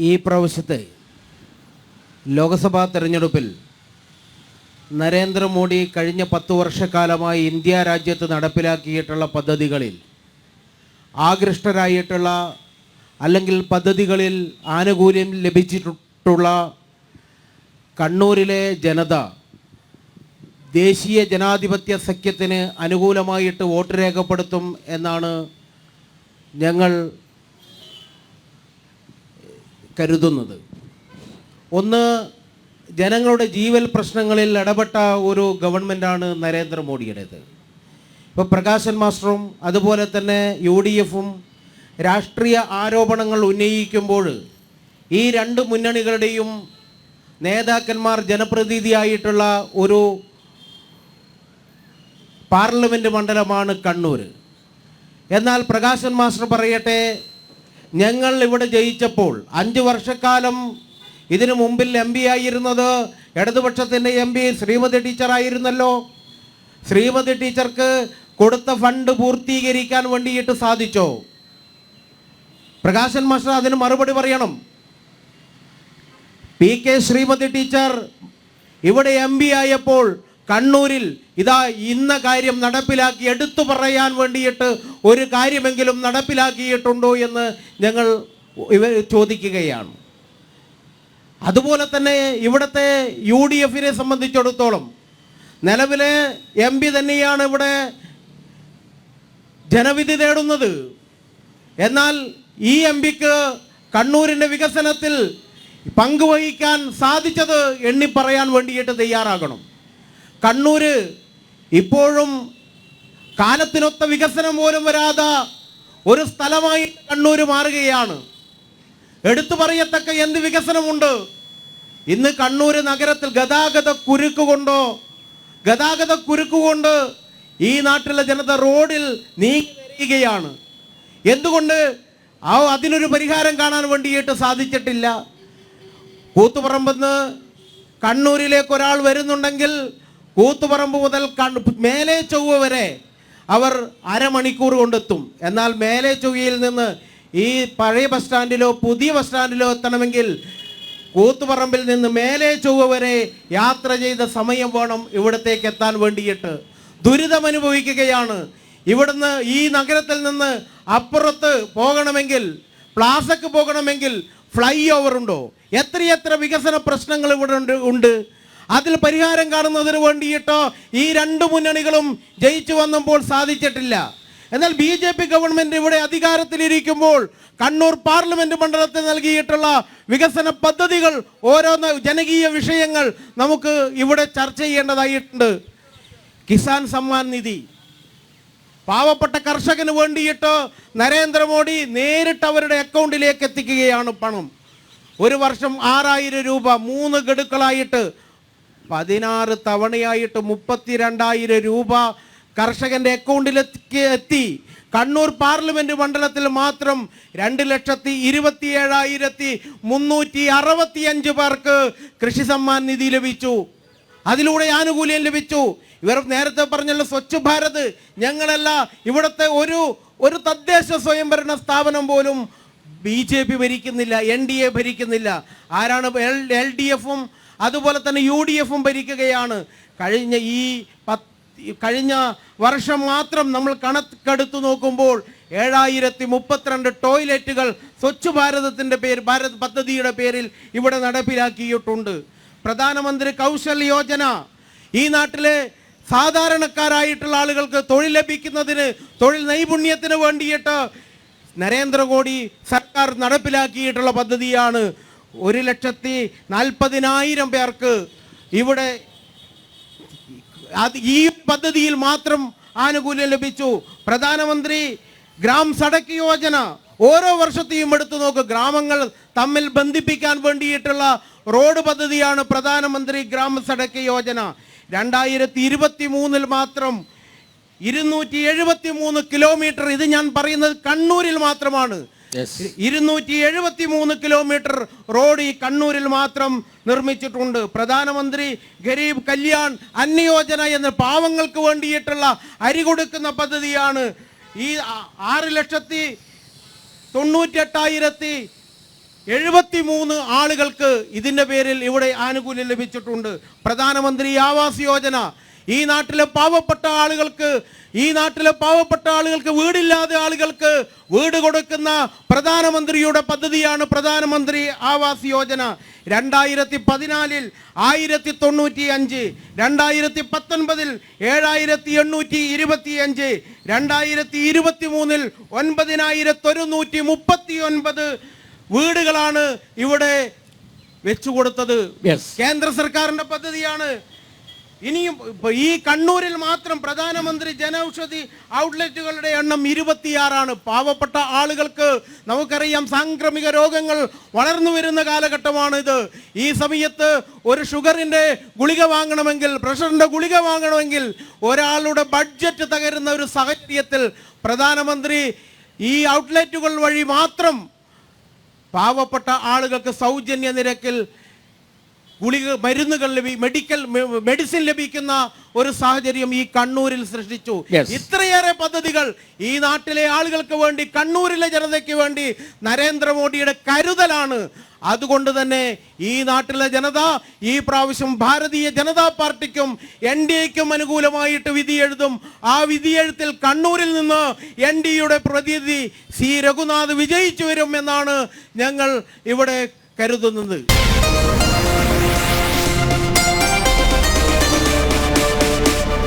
ഈ പ്രാവശ്യത്തെ ലോക്സഭാ തെരഞ്ഞെടുപ്പിൽ നരേന്ദ്രമോദി കഴിഞ്ഞ പത്തു വർഷക്കാലമായി ഇന്ത്യ രാജ്യത്ത് നടപ്പിലാക്കിയിട്ടുള്ള പദ്ധതികളിൽ ആകൃഷ്ടരായിട്ടുള്ള അല്ലെങ്കിൽ പദ്ധതികളിൽ ആനുകൂല്യം ലഭിച്ചിട്ടുള്ള കണ്ണൂരിലെ ജനത ദേശീയ ജനാധിപത്യ സഖ്യത്തിന് അനുകൂലമായിട്ട് വോട്ട് രേഖപ്പെടുത്തും എന്നാണ് ഞങ്ങൾ കരുതുന്നത്. ഒന്ന് ജനങ്ങളുടെ ജീവൽ പ്രശ്നങ്ങളിൽ ഇടപെട്ട ഒരു ഗവൺമെന്റാണ് നരേന്ദ്രമോദിയുടേത്. ഇപ്പോൾ പ്രകാശൻ മാസ്റ്ററും അതുപോലെ തന്നെ യു ഡി എഫും രാഷ്ട്രീയ ആരോപണങ്ങൾ ഉന്നയിക്കുമ്പോൾ ഈ രണ്ട് മുന്നണികളുടെയും നേതാക്കന്മാർ ജനപ്രതിനിധിയായിട്ടുള്ള ഒരു പാർലമെന്റ് മണ്ഡലമാണ് കണ്ണൂർ എന്നാൽ പ്രകാശൻ മാസ്റ്റർ പറയട്ടെ ഞങ്ങൾ ഇവിടെ ജയിച്ചപ്പോൾ അഞ്ച് വർഷക്കാലം ഇതിനു മുമ്പിൽ എം പി ആയിരുന്നത് ഇടതുപക്ഷത്തിന്റെ എം പി ശ്രീമതി ടീച്ചറായിരുന്നല്ലോ ശ്രീമതി ടീച്ചർക്ക് കൊടുത്ത ഫണ്ട് പൂർത്തീകരിക്കാൻ വേണ്ടിയിട്ട് സാധിച്ചോ? പ്രകാശൻ മാസ്റ്റർ അതിന് മറുപടി പറയണം. പി കെ ശ്രീമതി ടീച്ചർ ഇവിടെ എം പി ആയപ്പോൾ കണ്ണൂരിൽ ഇതാ ഇന്ന കാര്യം നടപ്പിലാക്കി എടുത്തു പറയാൻ വേണ്ടിയിട്ട് ഒരു കാര്യമെങ്കിലും നടപ്പിലാക്കിയിട്ടുണ്ടോ എന്ന് ഞങ്ങൾ ഇവ ചോദിക്കുകയാണ്. അതുപോലെ തന്നെ ഇവിടുത്തെ യു ഡി എഫിനെ സംബന്ധിച്ചിടത്തോളം നിലവിലെ എം പി തന്നെയാണ് ഇവിടെ ജനവിധി തേടുന്നത്. എന്നാൽ ഈ എം പിക്ക് കണ്ണൂരിന്റെ വികസനത്തിൽ പങ്കുവഹിക്കാൻ സാധിച്ചത് എണ്ണി പറയാൻ വേണ്ടിയിട്ട് തയ്യാറാകണം. കണ്ണൂര് ഇപ്പോഴും കാലത്തിനൊത്ത വികസനം പോലും വരാതെ ഒരു സ്ഥലമായി കണ്ണൂര് മാറുകയാണ്. എടുത്തു പറയത്തക്ക എന്ത് വികസനമുണ്ട്? ഇന്ന് കണ്ണൂര് നഗരത്തിൽ ഗതാഗത കുരുക്ക് കൊണ്ടോ ഗതാഗത കുരുക്ക് കൊണ്ട് ഈ നാട്ടിലെ ജനത റോഡിൽ നീങ്ങി വരികയാണ്. എന്തുകൊണ്ട് ആ അതിനൊരു പരിഹാരം കാണാൻ വേണ്ടിയിട്ട് സാധിച്ചിട്ടില്ല? കൂത്തുപറമ്പെന്ന് കണ്ണൂരിലേക്ക് ഒരാൾ വരുന്നുണ്ടെങ്കിൽ കൂത്തുപറമ്പ് മുതൽ കണ്ണു മേലെ ചൊവ്വ വരെ അവർ അരമണിക്കൂർ കൊണ്ടെത്തും. എന്നാൽ മേലെ ചൊവ്വയിൽ നിന്ന് ഈ പഴയ ബസ് സ്റ്റാൻഡിലോ പുതിയ ബസ് സ്റ്റാൻഡിലോ എത്തണമെങ്കിൽ കൂത്തുപറമ്പിൽ നിന്ന് മേലെ ചൊവ്വ വരെ യാത്ര ചെയ്ത സമയം വേണം ഇവിടത്തേക്ക് എത്താൻ വേണ്ടിയിട്ട്. ദുരിതം അനുഭവിക്കുകയാണ്. ഇവിടുന്ന് ഈ നഗരത്തിൽ നിന്ന് അപ്പുറത്ത് പോകണമെങ്കിൽ പ്ലാസക്ക് പോകണമെങ്കിൽ ഫ്ലൈ ഓവർ ഉണ്ടോ? എത്രയെത്ര വികസന പ്രശ്നങ്ങൾ ഇവിടെ ഉണ്ട് ഉണ്ട്? അതിൽ പരിഹാരം കാണുന്നതിന് വേണ്ടിയിട്ടോ ഈ രണ്ട് മുന്നണികളും ജയിച്ചു വന്നപ്പോൾ സാധിച്ചിട്ടില്ല. എന്നാൽ ബി ജെ പി ഗവൺമെന്റ് ഇവിടെ അധികാരത്തിലിരിക്കുമ്പോൾ കണ്ണൂർ പാർലമെന്റ് മണ്ഡലത്തിൽ നൽകിയിട്ടുള്ള വികസന പദ്ധതികൾ ഓരോന്ന് ജനകീയ വിഷയങ്ങൾ നമുക്ക് ഇവിടെ ചർച്ച ചെയ്യേണ്ടതായിട്ടുണ്ട്. കിസാൻ സമ്മാൻ നിധി. പാവപ്പെട്ട കർഷകന് വേണ്ടിയിട്ട് നരേന്ദ്രമോദി നേരിട്ട് അവരുടെ അക്കൗണ്ടിലേക്ക് എത്തിക്കുകയാണ് പണം. ഒരു വർഷം ആറായിരം രൂപ മൂന്ന് ഗഡുക്കളായിട്ട് പതിനാറ് തവണയായിട്ട് മുപ്പത്തിരണ്ടായിരം രൂപ കർഷകന്റെ അക്കൗണ്ടിലേക്ക് എത്തി. കണ്ണൂർ പാർലമെന്റ് മണ്ഡലത്തിൽ മാത്രം രണ്ട് ലക്ഷത്തി ഇരുപത്തി ഏഴായിരത്തി മുന്നൂറ്റി അറുപത്തി അഞ്ച് പേർക്ക് കൃഷി സമ്മാൻ നിധി ലഭിച്ചു. അതിലൂടെ ആനുകൂല്യം ലഭിച്ചു. ഇവർ നേരത്തെ പറഞ്ഞല്ലോ സ്വച്ഛ് ഭാരത് ഞങ്ങളല്ല ഇവിടുത്തെ ഒരു ഒരു തദ്ദേശ സ്വയംഭരണ സ്ഥാപനം പോലും ബി ജെ പി ഭരിക്കുന്നില്ല എൻ ഡി എ ഭരിക്കുന്നില്ല. ആരാണ് എൽ ഡി എഫും അതുപോലെ തന്നെ യു ഡി എഫും ഭരിക്കുകയാണ്. കഴിഞ്ഞ ഈ കഴിഞ്ഞ വർഷം മാത്രം നമ്മൾ കണക്കെടുത്തു നോക്കുമ്പോൾ ഏഴായിരത്തി മുപ്പത്തിരണ്ട് ടോയ്ലറ്റുകൾ സ്വച്ഛ് ഭാരതത്തിന്റെ പേര് ഭാരത് പദ്ധതിയുടെ പേരിൽ ഇവിടെ നടപ്പിലാക്കിയിട്ടുണ്ട്. പ്രധാനമന്ത്രി കൗശൽ യോജന ഈ നാട്ടിലെ സാധാരണക്കാരായിട്ടുള്ള ആളുകൾക്ക് തൊഴിൽ ലഭിക്കുന്നതിന് തൊഴിൽ നൈപുണ്യത്തിന് വേണ്ടിയിട്ട് നരേന്ദ്രമോദി സർക്കാർ നടപ്പിലാക്കിയിട്ടുള്ള പദ്ധതിയാണ് ഒരു ലക്ഷത്തി നാൽപ്പതിനായിരം പേർക്ക് ഇവിടെ ഈ പദ്ധതിയിൽ മാത്രം ആനുകൂല്യം ലഭിച്ചു. പ്രധാനമന്ത്രി ഗ്രാം സടക്ക് യോജന ഓരോ വർഷത്തെയും എടുത്തു നോക്ക്. ഗ്രാമങ്ങൾ തമ്മിൽ ബന്ധിപ്പിക്കാൻ വേണ്ടിയിട്ടുള്ള റോഡ് പദ്ധതിയാണ് പ്രധാനമന്ത്രി ഗ്രാമ സടക്ക് യോജന. രണ്ടായിരത്തി ഇരുപത്തി മൂന്നിൽ മാത്രം ഇരുന്നൂറ്റി എഴുപത്തി മൂന്ന് കിലോമീറ്റർ ഇത് ഞാൻ പറയുന്നത് കണ്ണൂരിൽ മാത്രമാണ്. ഇരുന്നൂറ്റി എഴുപത്തി മൂന്ന് കിലോമീറ്റർ റോഡ് ഈ കണ്ണൂരിൽ മാത്രം നിർമ്മിച്ചിട്ടുണ്ട്. പ്രധാനമന്ത്രി ഗരീബ് കല്യാൺ അന്യോജന എന്ന പാവങ്ങൾക്ക് വേണ്ടിയിട്ടുള്ള അരി കൊടുക്കുന്ന പദ്ധതിയാണ്. ഈ ആറ് ലക്ഷത്തി തൊണ്ണൂറ്റെട്ടായിരത്തി എഴുപത്തി മൂന്ന് ആളുകൾക്ക് ഇതിന്റെ പേരിൽ ഇവിടെ ആനുകൂല്യം ലഭിച്ചിട്ടുണ്ട്. പ്രധാനമന്ത്രി ആവാസ് യോജന ഈ നാട്ടിലെ പാവപ്പെട്ട ആളുകൾക്ക് ഈ നാട്ടിലെ പാവപ്പെട്ട ആളുകൾക്ക് വീടില്ലാതെ ആളുകൾക്ക് വീട് കൊടുക്കുന്ന പ്രധാനമന്ത്രിയുടെ പദ്ധതിയാണ് പ്രധാനമന്ത്രി ആവാസ് യോജന. രണ്ടായിരത്തി പതിനാലിൽ ആയിരത്തി തൊണ്ണൂറ്റി അഞ്ച് രണ്ടായിരത്തി പത്തൊൻപതിൽ ഏഴായിരത്തി എണ്ണൂറ്റി ഇരുപത്തി അഞ്ച് രണ്ടായിരത്തി ഇരുപത്തി മൂന്നിൽ ഒൻപതിനായിരത്തി ഒരുന്നൂറ്റി മുപ്പത്തി ഒൻപത് വീടുകളാണ് ഇവിടെ വെച്ചു കൊടുത്തത് കേന്ദ്ര സർക്കാരിന്റെ പദ്ധതിയാണ്. ഇനിയും ഈ കണ്ണൂരിൽ മാത്രം പ്രധാനമന്ത്രി ജനൌഷധി ഔട്ട്ലെറ്റുകളുടെ എണ്ണം ഇരുപത്തിയാറാണ്. പാവപ്പെട്ട ആളുകൾക്ക് നമുക്കറിയാം സാംക്രമിക രോഗങ്ങൾ വളർന്നു വരുന്ന കാലഘട്ടമാണ് ഇത്. ഈ സമയത്ത് ഒരു ഷുഗറിന്റെ ഗുളിക വാങ്ങണമെങ്കിൽ പ്രഷറിന്റെ ഗുളിക വാങ്ങണമെങ്കിൽ ഒരാളുടെ ബഡ്ജറ്റ് തകരുന്ന ഒരു സാഹചര്യത്തിൽ പ്രധാനമന്ത്രി ഈ ഔട്ട്ലെറ്റുകൾ വഴി മാത്രം പാവപ്പെട്ട ആളുകൾക്ക് സൗജന്യ നിരക്കിൽ ഗുളിക മരുന്നുകൾ ലഭി മെഡിക്കൽ മെഡിസിൻ ലഭിക്കുന്ന ഒരു സാഹചര്യം ഈ കണ്ണൂരിൽ സൃഷ്ടിച്ചു. ഇത്രയേറെ പദ്ധതികൾ ഈ നാട്ടിലെ ആളുകൾക്ക് വേണ്ടി കണ്ണൂരിലെ ജനതയ്ക്ക് വേണ്ടി നരേന്ദ്രമോദിയുടെ കരുതലാണ്. അതുകൊണ്ട് തന്നെ ഈ നാട്ടിലെ ജനത ഈ പ്രാവശ്യം ഭാരതീയ ജനതാ പാർട്ടിക്കും എൻ ഡി എക്കും അനുകൂലമായിട്ട് വിധി എഴുതും. ആ വിധിയെഴുത്തിൽ കണ്ണൂരിൽ നിന്ന് എൻ ഡി യുടെ പ്രതിനിധി സി. രഘുനാഥ് വിജയിച്ചു വരും എന്നാണ് ഞങ്ങൾ ഇവിടെ കരുതുന്നത്.